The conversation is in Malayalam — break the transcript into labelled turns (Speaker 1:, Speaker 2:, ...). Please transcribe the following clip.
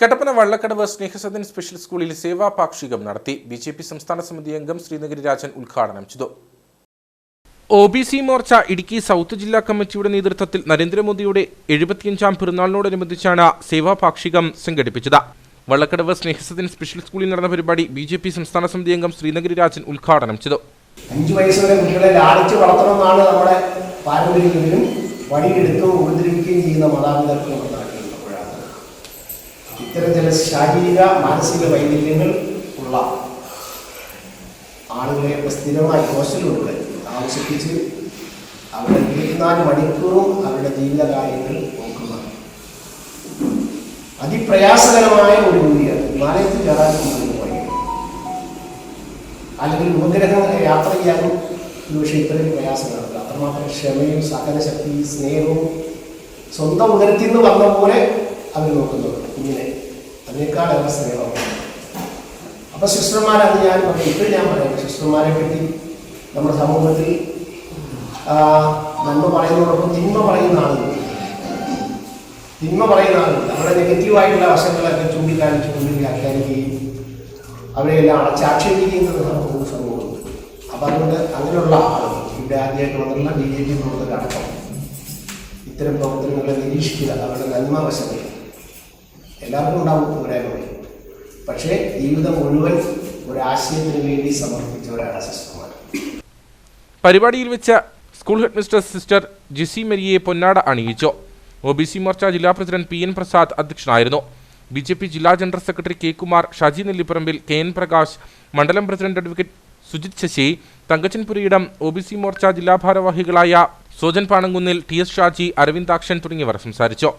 Speaker 1: കട്ടപ്പന വള്ളക്കടവ് സ്നേഹസദൻ സ്പെഷ്യൽ സ്കൂളിൽ സേവാ പാക്ഷികം നടത്തി. ബി ജെ പി സംസ്ഥാന സമിതി അംഗം ശ്രീനഗരി രാജൻ ഉദ്ഘാടനം ചെയ്തു. O B C Morcha Idukki south ജില്ലാ കമ്മിറ്റിയുടെ നേതൃത്വത്തിൽ നരേന്ദ്രമോദിയുടെ എഴുപത്തിയഞ്ചാം പിറന്നാളിനോടനുബന്ധിച്ചാണ് സേവാ പാക്ഷികം സംഘടിപ്പിച്ചത്. വള്ളക്കടവ് സ്നേഹസദൻ സ്പെഷ്യൽ സ്കൂളിൽ നടന്ന പരിപാടി ബി ജെ പി സംസ്ഥാന സമിതി അംഗം ശ്രീനഗരി രാജൻ ഉദ്ഘാടനം ചെയ്തു.
Speaker 2: അഞ്ചു വയസ്സ് വരെ കുട്ടികളെ ലാളിച്ച് വളർത്തണമെന്നാണ് നമ്മുടെ പാരമ്പര്യമെങ്കിലും വടിയെടുക്കുകയും ഉപദ്രവിക്കുകയും ചെയ്യുന്ന നടക്കുമ്പോഴാണ് ഇത്തരം ചില ശാരീരിക മാനസിക വൈകല്യങ്ങൾ ഉള്ള ആളുകളെ സ്ഥിരമായി ഹോസ്റ്റലുകളിൽ താമസിപ്പിച്ച് അവരുടെ ഇരുപത്തിനാല് മണിക്കൂറും അവരുടെ ജീവിതകാര്യങ്ങൾ നോക്കുന്ന അതിപ്രയാസകരമായ ഒരു ജോലിയാണ് വിമാനത്തിൽ കയറാൻ അല്ലെങ്കിൽ ഉപഗ്രഹം യാത്ര ചെയ്യാനും പക്ഷേ ഇത്രയും പ്രയാസങ്ങളുണ്ട് അത്രമാത്രം ക്ഷമയും സഹനശക്തി സ്നേഹവും സ്വന്തം ഉദരത്തിൽ നിന്ന് വന്ന പോലെ അവർ നോക്കുന്നുണ്ട്. കുഞ്ഞിനെ അതിനേക്കാളേറെ സ്നേഹം അപ്പൊ സിസ്റ്റർമാരത് ഞാൻ പറയും ഇപ്പോഴും ഞാൻ പറയാം സിസ്റ്റർമാരെ പറ്റി നമ്മുടെ സമൂഹത്തിൽ നന്മ പറയുന്നതോടൊപ്പം തിന്മ പറയുന്ന ആളുകൾ. തിന്മ പറയുന്ന ആളുകൾ. അവരുടെ നെഗറ്റീവായിട്ടുള്ള വശങ്ങളൊക്കെ ചൂണ്ടിക്കാണിച്ചുകൊണ്ട് വ്യാഖ്യാനിക്കുകയും അവരെയെല്ലാം അടച്ചാക്ഷേപിക്കുകയും നമുക്ക് സമൂഹമുണ്ട്. അപ്പം അതുകൊണ്ട് അങ്ങനെയുള്ള ആളുകൾ ഇവിടെ ആദ്യമായിട്ട് വന്നിട്ടുള്ള ബി ജെ പി പ്രവർത്തകരടക്കം ഇത്തരം പ്രവർത്തനങ്ങളെ നിരീക്ഷിക്കുക അവരുടെ നന്മ വശങ്ങൾ. എല്ലാവർക്കും ഉണ്ടാവും പോരായ്മകൾ പക്ഷേ ജീവിതം മുഴുവൻ ഒരാശയത്തിന് വേണ്ടി സമർപ്പിച്ചവരാണ് സിസ്റ്റർമാർ
Speaker 1: പരിപാടിയിൽ വെച്ച school head sister Jicy Marie പൊന്നാട അണിയിച്ചു. ഒ ബി സി മോർച്ച ജില്ലാ പ്രസിഡന്റ് പി എൻ പ്രസാദ് അധ്യക്ഷനായിരുന്നു. ബി ജെ പി ജില്ലാ general secretary K Kumar Shaji Nellipparambil K N Prakash മണ്ഡലം president advocate Sujith Sasi Thankachan Puriyidam O B C Morcha ജില്ലാ ഭാരവാഹികളായ സോജൻ പാണങ്കുന്നിൽ ടി എസ് ഷാജി അരവിന്ദാക്ഷൻ തുടങ്ങിയവർ സംസാരിച്ചു.